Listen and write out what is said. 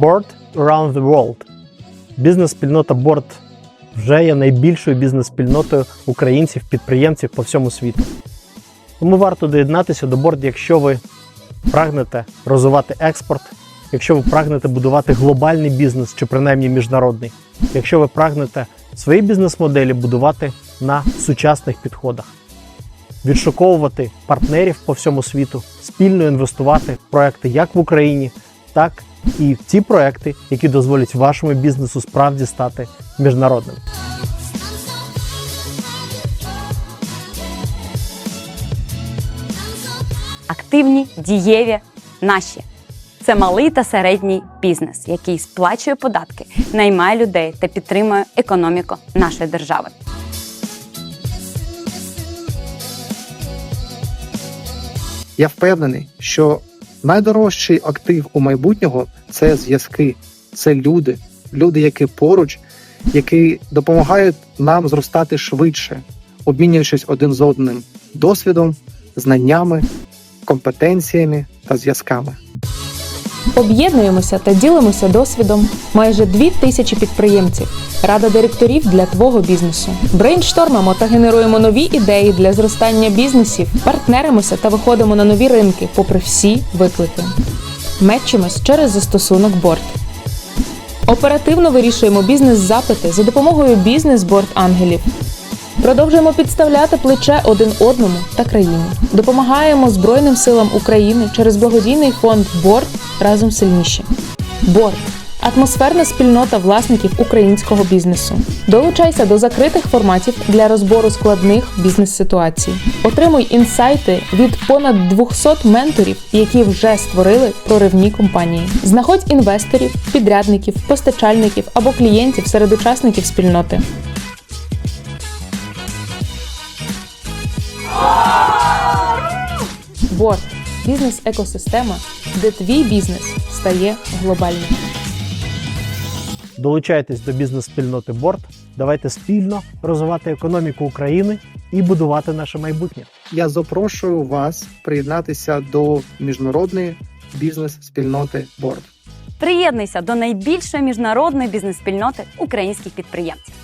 Board Around the World. Бізнес-спільнота Board вже є найбільшою бізнес-спільнотою українців, підприємців по всьому світу. Тому варто доєднатися до Board, якщо ви прагнете розвивати експорт, якщо ви прагнете будувати глобальний бізнес чи принаймні міжнародний, якщо ви прагнете свої бізнес-моделі будувати на сучасних підходах, відшуковувати партнерів по всьому світу, спільно інвестувати в проекти як в Україні, так і в ті проекти, які дозволять вашому бізнесу справді стати міжнародним. активні, дієві, наші. Це малий та середній бізнес, який сплачує податки, наймає людей та підтримує економіку нашої держави. Я впевнений, що найдорожчий актив у майбутнього це зв'язки, це люди, люди, які поруч, які допомагають нам зростати швидше, обмінюючись один з одним досвідом, знаннями, компетенціями та зв'язками. Об'єднуємося та ділимося досвідом. Майже дві тисячі підприємців. Рада директорів для твого бізнесу. Брейнштормимо та генеруємо нові ідеї для зростання бізнесів. Партнеримося та виходимо на нові ринки, попри всі виклики. Мечимось через застосунок борт. Оперативно вирішуємо бізнес-запити за допомогою бізнес-борд ангелів. Продовжуємо підставляти плече один одному та країні. Допомагаємо Збройним силам України через благодійний фонд Борт разом сильніші. Борт атмосферна спільнота власників українського бізнесу. Долучайся до закритих форматів для розбору складних бізнес-ситуацій. Отримуй інсайти від понад 200 менторів, які вже створили проривні компанії. Знаходь інвесторів, підрядників, постачальників або клієнтів серед учасників спільноти. Борт бізнес-екосистема, де твій бізнес стає глобальним. Долучайтесь до бізнес-спільноти Board. Давайте спільно розвивати економіку України і будувати наше майбутнє. Я запрошую вас приєднатися до міжнародної бізнес-спільноти Борд. Приєднуйся до найбільшої міжнародної бізнес-спільноти українських підприємців.